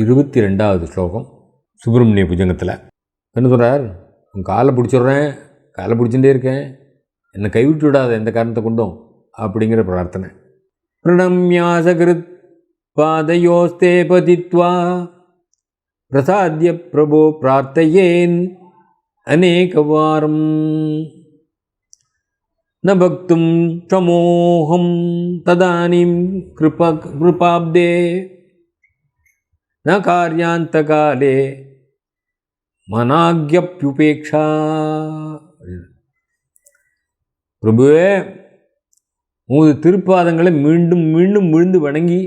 இருபத்தி ரெண்டாவது ஸ்லோகம் சுப்பிரமணிய புஜங்கத்தில். என்ன சொல்கிறார் உன் காலை பிடிச்சிடுறேன் காலை பிடிச்சுட்டே இருக்கேன். என்னை கைவிட்டு விடாத எந்த காரணத்தை கொண்டும்? அப்படிங்கிற பிரார்த்தனை. பிரணம்யாசகிருத் பாதையோஸ்தே பதித்வா பிரசாத்திய பிரபு பிரார்த்தையேன் அநேகவாரம். ந பக்தும் சமோகம் ததானிம் கிருபா கிருபாப்தே न காரியாந்தகாலே மனாகியப்பியுபேக்ஷா பிரபுவே உமது திருப்பாதங்களை மீண்டும் மீண்டும் விழுந்து வணங்கி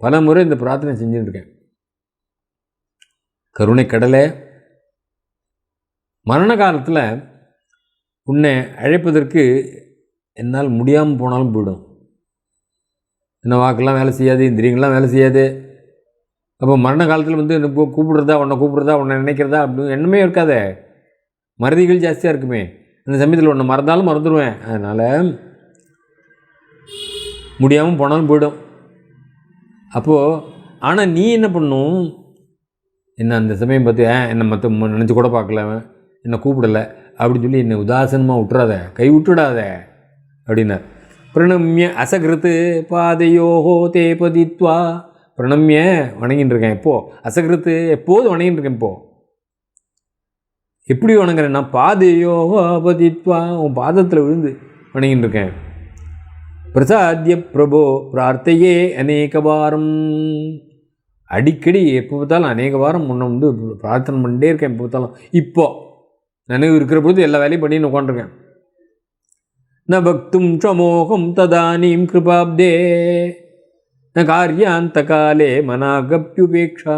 பல முறை இந்த பிரார்த்தனை செஞ்சுட்டுருக்கேன் கருணை கடலை மரண காலத்தில் உன்னை அழைப்பதற்கு என்னால் முடியாமல் போனாலும் போயிடும் என்ன வாக்கெல்லாம் வேலை செய்யாது இந்திரியங்கள்லாம் வேலை செய்யாது அப்போ மரண காலத்தில் வந்து கூப்பிடுறதா உன்னை கூப்பிடுறதா உன்னை நினைக்கிறதா அப்படின்னு எண்ணமே இருக்காதே. மறதிகள் ஜாஸ்தியாக இருக்குமே. அந்த சமயத்தில் உன்னை மறந்தாலும் மறந்துடுவேன் அதனால் முடியாமல் போனாலும் போயிடும். அப்போது ஆனால் நீ என்ன பண்ணும்? என்ன அந்த சமயம் பார்த்து "ஏன், என்னை மற்ற நினச்சி கூட பார்க்கல என்னை கூப்பிடலை. அப்படின்னு சொல்லி என்னை உதாசனமாக விட்டுறாத. கை விட்டுடாத. அப்படின்னார். பிரணம்ய அசகிருத்து பாதையோஹோ தே பதித்வா பிரணமிய வணங்கின்னு இருக்கேன் எப்போது அசகிருத்து எப்போது வணங்கின்னு இருக்கேன் இப்போ எப்படி வணங்குறேன்னா பாதையோஹோ பதித்வா உன் பாதத்தில் விழுந்து வணங்கின்னு இருக்கேன் பிரசாத்திய பிரபோ பிரார்த்தையே அநேக வாரம். அடிக்கடி எப்போ பார்த்தாலும் அநேக வாரம் முன்ன வந்து பிரார்த்தனை பண்ணிட்டே இருக்கேன் எப்போ பார்த்தாலும். இப்போ நினைவு இருக்கிற பொழுது எல்லா வேலையும் பண்ணின்னு உட்காந்துருக்கேன் ந பக்தும் சமோகம் ததானீம் கிருபாப்தே. ந காரியாந்த காலே மனாகப்யுபேக்ஷா.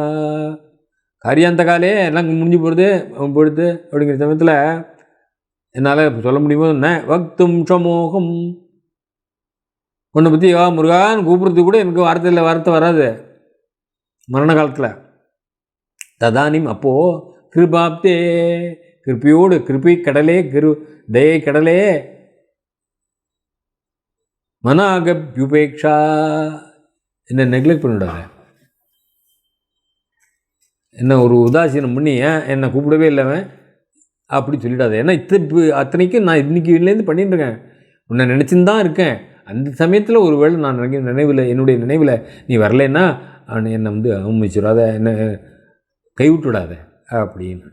காரியாந்த காலே எல்லாம் முடிஞ்சு போகிறது போடுது அப்படிங்கிற சமயத்தில் என்னால் சொல்ல முடியுமோ என்ன? பக்தும் சமோகம். உன்னை பற்றி வா முருகான் கூப்பிட்றதுக்கு கூட எனக்கு வார்த்தையில் வார்த்தை வராது. மரண காலத்தில். ததானிம் அப்போது கிருபாப்தே கிருப்பியோடு கிருப்பி கடலே கிரு தயை கடலே. மனாகப்யுபேக்ஷா. என்ன நெக்லெக்ட் பண்ணிவிடாத. என்ன ஒரு உதாசீனம் பண்ணி ஏன் என்னை கூப்பிடவே இல்லைவன் அப்படி சொல்லிடாத. ஏன்னா இத்த அத்தனைக்கும் நான் இன்னைக்குலேருந்து பண்ணிட்டு இருக்கேன் உன்னை நினச்சின்னு தான் இருக்கேன். அந்த சமயத்தில் ஒரு வேளை நான் நினைக்க நினைவில் என்னுடைய நினைவில் நீ வரலைன்னா அவனு என்னை வந்து அவமதிச்சிடாத என்னை கைவிட்டு விடாத அப்படின்னு.